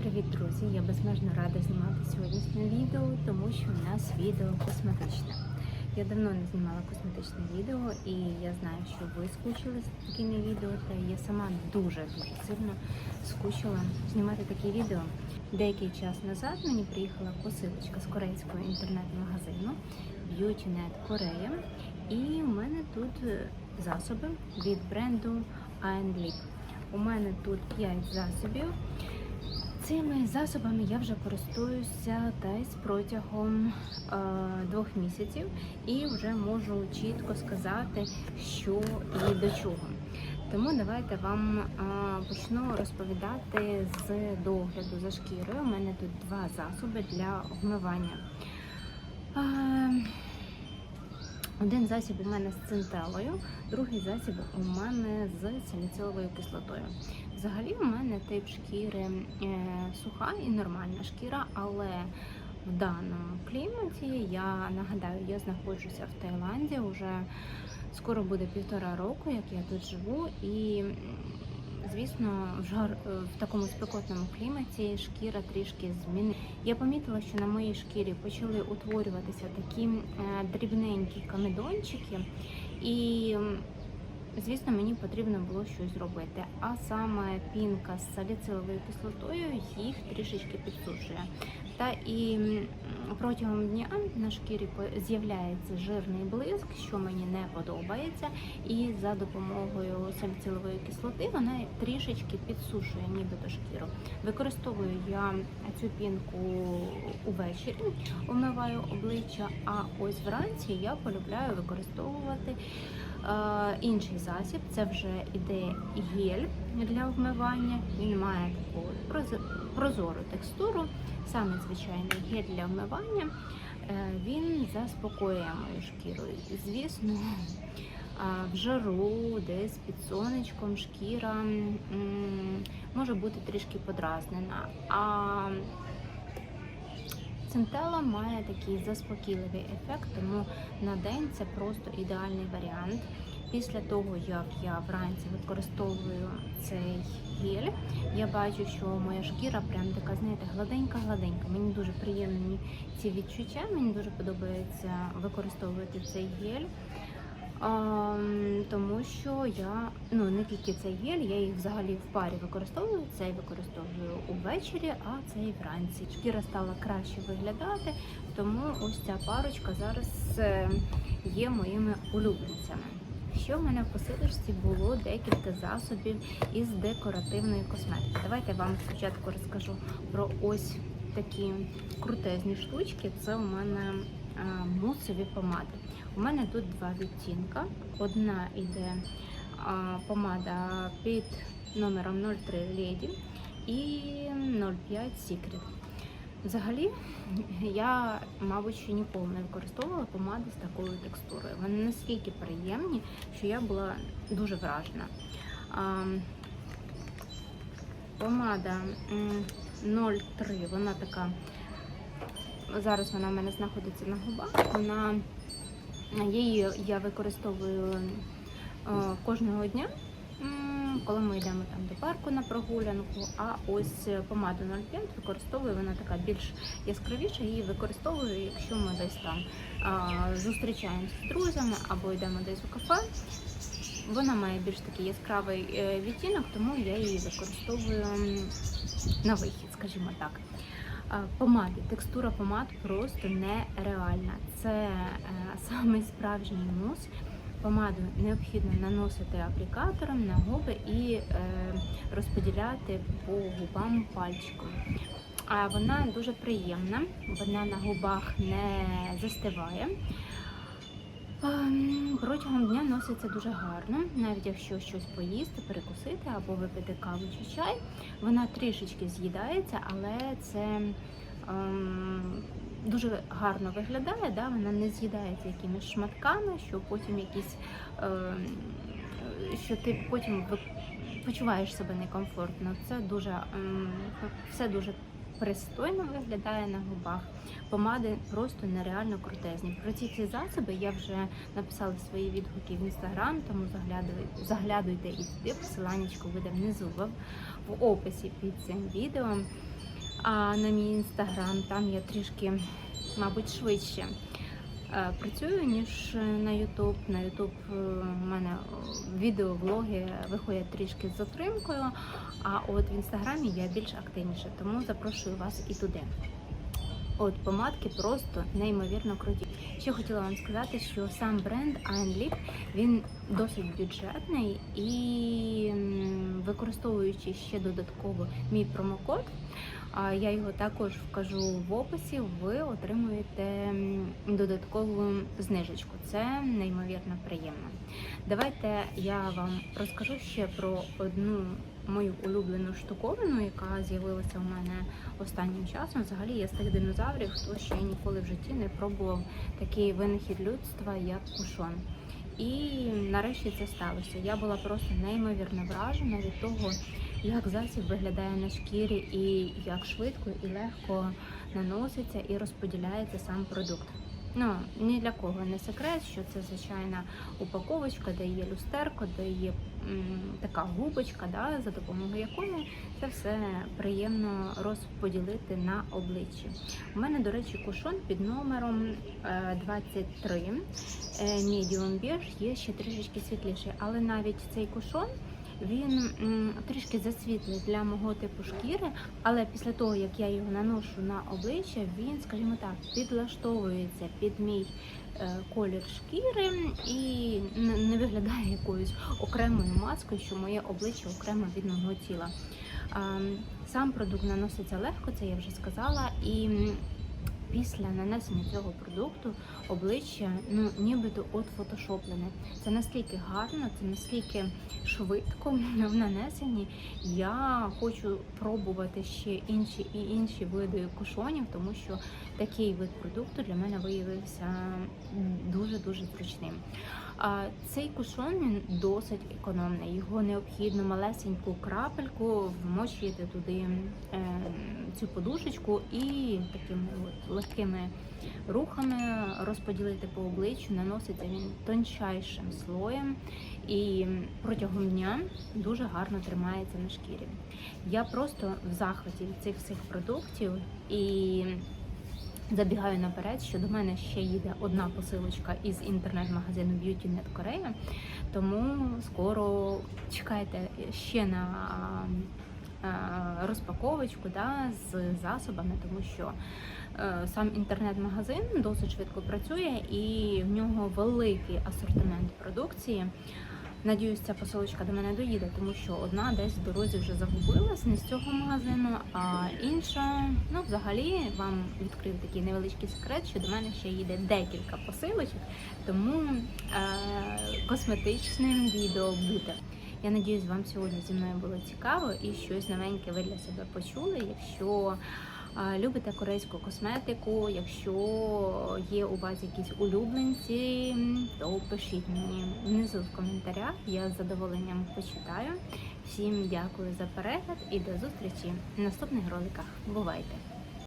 Привіт, друзі! Я безмежно рада знімати сьогоднішнє відео, тому що у нас відео косметичне. Я давно не знімала косметичне відео, і я знаю, що ви скучили за такими відео, та я сама дуже дуже сильно скучила знімати такі відео. Деякий час назад мені приїхала посилочка з корейського інтернет-магазину BeautyNet Korea, і у мене тут е, засоби від бренду Lip. У мене тут 5 засобів. Цими засобами я вже користуюся десь протягом е, двох місяців і вже можу чітко сказати, що і до чого. Тому давайте вам е, почну розповідати з догляду за шкірою. У мене тут два засоби для вмивання. Е, один засіб у мене з цинтелою, другий засіб у мене з саліциловою кислотою. Взагалі у мене тип шкіри е, суха і нормальна шкіра, але в даному кліматі я нагадаю, я знаходжуся в Таїланді вже скоро буде півтора року, як я тут живу, і звісно, в жар в такому спекотному кліматі шкіра трішки змінила. Я помітила, що на моїй шкірі почали утворюватися такі е, дрібненькі камедончики, і Звісно, мені потрібно було щось зробити, а саме пінка з саліциловою кислотою їх трішечки підсушує. Та і протягом дня на шкірі з'являється жирний блиск, що мені не подобається. І за допомогою саліцилової кислоти вона трішечки підсушує нібито шкіру. Використовую я цю пінку увечері, умиваю обличчя, а ось вранці я полюбляю використовувати. Е, інший засіб це вже іде гель для вмивання. Він має таку проз- прозору текстуру, саме звичайний гель для вмивання. Е, Він заспокоює мою шкіру. Звісно, а, в жару, десь під сонечком шкіра може бути трішки подразнена. А Центела має такий заспокійливий ефект, тому на день це просто ідеальний варіант. Після того, як я вранці використовую цей гель, я бачу, що моя шкіра прям така, знаєте, гладенька-гладенька. Мені дуже приємні ці відчуття. Мені дуже подобається використовувати цей гель. Тому що я ну не тільки цей гель, я їх взагалі в парі використовую. Цей використовую увечері, а цей вранці. Шкіра стала краще виглядати, тому ось ця парочка зараз е, є моїми улюбленцями. Що в мене в посилочці було декілька засобів із декоративної косметики. Давайте я вам спочатку розкажу про ось такі крутезні штучки. Це у мене мусові помади. У мене тут два відтінка. Одна іде а, помада під номером 03 Lady і 05 Secret. Взагалі, я, мабуть, ще ніколи не використовувала помади з такою текстурою. Вони настільки приємні, що я була дуже вражена. А, помада 03, вона така. Зараз вона в мене знаходиться на губах. Вона її я використовую е, кожного дня, коли ми йдемо там до парку на прогулянку. А ось помаду 05 використовую, вона така більш яскравіша. Її використовую, якщо ми десь там зустрічаємося з друзями або йдемо десь у кафе. Вона має більш такий яскравий е, відтінок, тому я її використовую на вихід, скажімо так. Помади, текстура помад просто нереальна. Це е, самий справжній мус. Помаду необхідно наносити аплікатором на губи і е, розподіляти по губам пальчиком. А вона дуже приємна, вона на губах не застиває. Ем, Протягом дня носиться дуже гарно, навіть якщо щось поїсти, перекусити або випити каву чи чай. Вона трішечки з'їдається, але це ем, дуже гарно виглядає. Да? Вона не з'їдається якимись шматками, що потім якісь ем, що ти потім почуваєш себе некомфортно. Це дуже ем, все дуже пристойно виглядає на губах. Помади просто нереально крутезні. Про ці ці засоби я вже написала свої відгуки в інстаграм, тому заглядуйте, заглядуйте і туди. посиланнячку буде внизу в, описі під цим відео. А на мій інстаграм там я трішки, мабуть, швидше працюю, ніж на Ютуб. На Ютуб е, у мене відеоблоги виходять трішки з затримкою, а от в інстаграмі я більш активніша, тому запрошую вас і туди. От помадки просто неймовірно круті. Ще хотіла вам сказати, що сам бренд Einlip, він досить бюджетний і використовуючи ще додатково мій промокод, я його також вкажу в описі. Ви отримуєте додаткову знижечку. Це неймовірно приємно. Давайте я вам розкажу ще про одну мою улюблену штуковину, яка з'явилася у мене останнім часом. Взагалі я з тих динозаврів, хто ще ніколи в житті не пробував такий винахід людства, як кушон. І нарешті це сталося. Я була просто неймовірно вражена від того, як засіб виглядає на шкірі, і як швидко і легко наноситься і розподіляється сам продукт. Ну ні для кого не секрет, що це звичайна упаковочка, де є люстерко, де є м, така губочка, да, за допомогою якої це все приємно розподілити на обличчі. У мене, до речі, кушон під номером е, 23. Е, Medium beige є ще трішечки світліший, але навіть цей кушон. Він трішки засвітлий для мого типу шкіри, але після того, як я його наношу на обличчя, він, скажімо так, підлаштовується під мій е, колір шкіри і не, виглядає якоюсь окремою маскою, що моє обличчя окремо від мого тіла. Сам продукт наноситься легко, це я вже сказала. І після нанесення цього продукту обличчя ну нібито от фотошоплене. Це настільки гарно, це настільки швидко в нанесенні. Я хочу пробувати ще інші і інші види кушонів, тому що такий вид продукту для мене виявився дуже дуже зручним. Цей кушон він досить економний. Його необхідно малесеньку крапельку вмочити туди е, цю подушечку і такими от легкими рухами розподілити по обличчю. Наноситься він тончайшим слоєм і протягом дня дуже гарно тримається на шкірі. Я просто в захваті цих всіх продуктів і. Забігаю наперед, що до мене ще їде одна посилочка із інтернет-магазину BeautyNet Korea, тому скоро чекайте ще на розпаковочку да, з засобами, тому що е, сам інтернет-магазин досить швидко працює і в нього великий асортимент продукції. Надіюсь, ця посилочка до мене доїде, тому що одна десь в дорозі вже загубилась не з цього магазину, а інша, ну взагалі, вам відкрив такий невеличкий секрет, що до мене ще їде декілька посилочок, тому е- косметичним відео буде. Я надіюсь, вам сьогодні зі мною було цікаво і щось новеньке ви для себе почули. Якщо любите корейську косметику, якщо є у вас якісь улюбленці, то пишіть мені внизу в коментарях. Я з задоволенням почитаю. Всім дякую за перегляд і до зустрічі в наступних роликах. Бувайте!